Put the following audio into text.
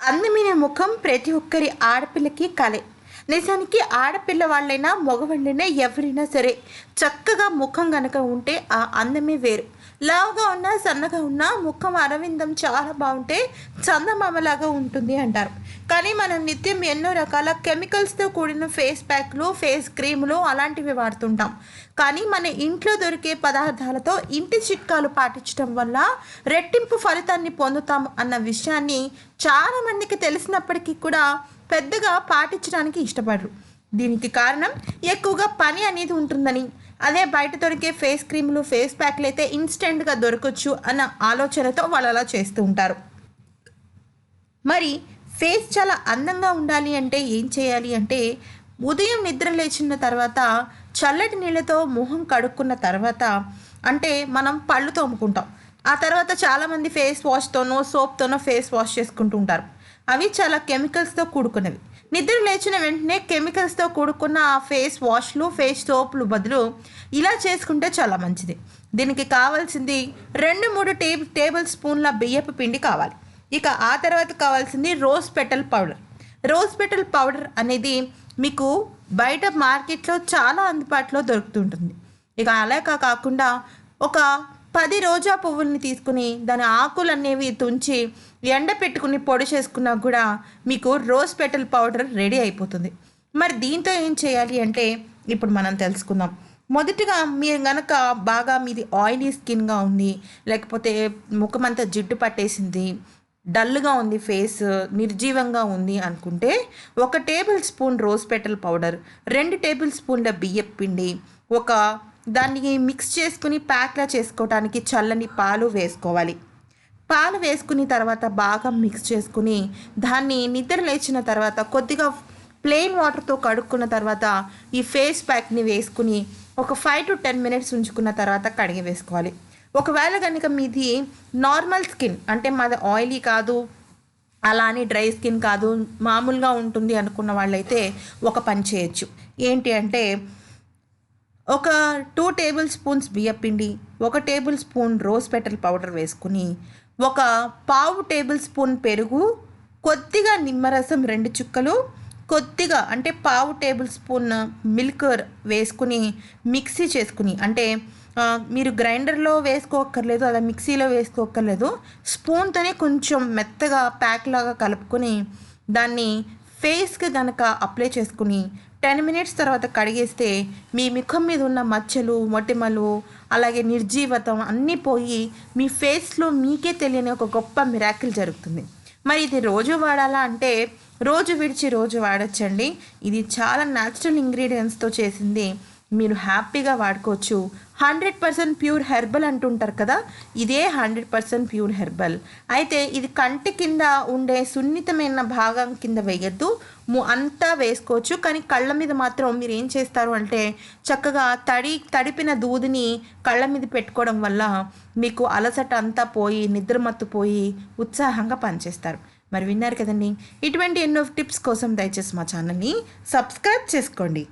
అందమైన ముఖం ప్రతి ఒక్కరి ఆడపిల్లకి కలే. నిజానికి ఆడపిల్ల వాళ్ళైనా మగవాళ్ళైనా ఎవరైనా సరే చక్కగా ముఖం గనక ఉంటే ఆ అందమే వేరు. లావుగా ఉన్నా సన్నగా ఉన్నా ముఖం అరవిందం చాలా బాగుంటే చందమామలాగా ఉంటుంది అంటారు. కానీ మనం నిత్యం ఎన్నో రకాల కెమికల్స్తో కూడిన ఫేస్ ప్యాక్లు ఫేస్ క్రీములు అలాంటివి వాడుతుంటాం. కానీ మన ఇంట్లో దొరికే పదార్థాలతో ఇంటి చిట్కాలు పాటించడం వల్ల రెట్టింపు ఫలితాన్ని పొందుతాం అన్న విషయాన్ని చాలామందికి తెలిసినప్పటికీ కూడా పెద్దగా పాటించడానికి ఇష్టపడరు. దీనికి కారణం ఎక్కువగా పని అనేది ఉంటుందని. అదే బయట దొరికే ఫేస్ క్రీములు ఫేస్ ప్యాక్లు అయితే ఇన్స్టెంట్గా దొరకచ్చు అన్న ఆలోచనతో వాళ్ళు అలా చేస్తూ ఉంటారు. మరి ఫేస్ చాలా అందంగా ఉండాలి అంటే ఏం చేయాలి అంటే ఉదయం నిద్ర లేచిన తర్వాత చల్లటి నీళ్ళతో మొహం కడుక్కున్న తర్వాత అంటే మనం పళ్ళు తోముకుంటాం. ఆ తర్వాత చాలామంది ఫేస్ వాష్తోనో సోప్తోనో ఫేస్ వాష్ చేసుకుంటూ ఉంటారు. అవి చాలా కెమికల్స్తో కూడుకున్నవి. నిద్ర లేచిన వెంటనే కెమికల్స్తో కూడుకున్న ఆ ఫేస్ వాష్లు ఫేస్ సోప్లు బదులు ఇలా చేసుకుంటే చాలా మంచిది. దీనికి కావాల్సింది రెండు మూడు టేబుల్ టేబుల్ స్పూన్ల బియ్యపు పిండి కావాలి. ఇక ఆ తర్వాత కావాల్సింది rose petal powder. Rose petal powder అనేది మీకు బయట మార్కెట్లో చాలా అందుబాటులో దొరుకుతుంటుంది. ఇక అలా కాకుండా ఒక పది రోజా పువ్వుల్ని తీసుకుని దాని ఆకులు అనేవి తుంచి ఎండ పెట్టుకుని పొడి చేసుకున్నా కూడా మీకు రోజ్ పెటల్ పౌడర్ రెడీ అయిపోతుంది. మరి దీంతో ఏం చేయాలి అంటే ఇప్పుడు మనం తెలుసుకుందాం. మొదటిగా మీరు గనక బాగా మీది ఆయిలీ స్కిన్గా ఉంది లేకపోతే ముఖమంతా జిడ్డు పట్టేసింది డల్గా ఉంది ఫేస్ నిర్జీవంగా ఉంది అనుకుంటే ఒక table spoon rose petal powder రెండు టేబుల్ స్పూన్ల బియ్యపు పిండి ఒక దాన్ని మిక్స్ చేసుకుని ప్యాక్లా చేసుకోవడానికి చల్లని పాలు వేసుకోవాలి. పాలు వేసుకుని తర్వాత బాగా మిక్స్ చేసుకుని దాన్ని నిద్ర లేచిన తర్వాత కొద్దిగా ప్లెయిన్ వాటర్తో కడుక్కున్న తర్వాత ఈ ఫేస్ ప్యాక్ని వేసుకుని ఒక ఫైవ్ టు టెన్ మినిట్స్ ఉంచుకున్న తర్వాత కడిగి వేసుకోవాలి. ఒకవేళ కనుక మీది నార్మల్ స్కిన్ అంటే మాది ఆయిలీ కాదు అలా అని డ్రై స్కిన్ కాదు మామూలుగా ఉంటుంది అనుకున్న వాళ్ళైతే ఒక పని చేయొచ్చు. ఏంటి అంటే ఒక టూ టేబుల్ స్పూన్స్ బియ్యపిండి ఒక table spoon rose petal powder వేసుకుని ఒక పావు టేబుల్ స్పూన్ పెరుగు కొద్దిగా నిమ్మరసం రెండు చుక్కలు కొద్దిగా అంటే పావు టేబుల్ స్పూన్ మిల్క్ వేసుకుని మిక్సీ చేసుకుని అంటే మీరు గ్రైండర్లో వేసుకోక్కర్లేదు అలా మిక్సీలో వేసుకోక్కర్లేదు. స్పూన్తోనే కొంచెం మెత్తగా ప్యాక్ లాగా కలుపుకొని దాన్ని ఫేస్కి కనుక అప్లై చేసుకుని టెన్ మినిట్స్ తర్వాత కడిగేస్తే మీ ముఖం మీద ఉన్న మచ్చలు మొటిమలు అలాగే నిర్జీవతం అన్నీ పోయి మీ ఫేస్లో మీకే తెలియని ఒక గొప్ప మిరాకిల్ జరుగుతుంది. మరి ఇది రోజు వాడాలా అంటే రోజు విడిచి రోజు వాడచ్చండి. ఇది చాలా న్యాచురల్ ఇంగ్రీడియంట్స్తో చేసింది మీరు హ్యాపీగా వాడుకోవచ్చు. హండ్రెడ్ పర్సెంట్ ప్యూర్ హెర్బల్ అంటుంటారు కదా ఇదే హండ్రెడ్ పర్సెంట్ ప్యూర్ హెర్బల్. అయితే ఇది కంటి కింద ఉండే సున్నితమైన భాగం కింద వేయద్దు అంతా వేసుకోవచ్చు. కానీ కళ్ళ మీద మాత్రం మీరు ఏం చేస్తారు అంటే చక్కగా తడి తడిపిన దూదిని కళ్ళ మీద పెట్టుకోవడం వల్ల మీకు అలసట అంతా పోయి నిద్రమత్తు పోయి ఉత్సాహంగా పనిచేస్తారు. మరి విన్నారు కదండి? ఇటువంటి ఎన్నో టిప్స్ కోసం దయచేసి మా ఛానల్ని సబ్స్క్రైబ్ చేసుకోండి.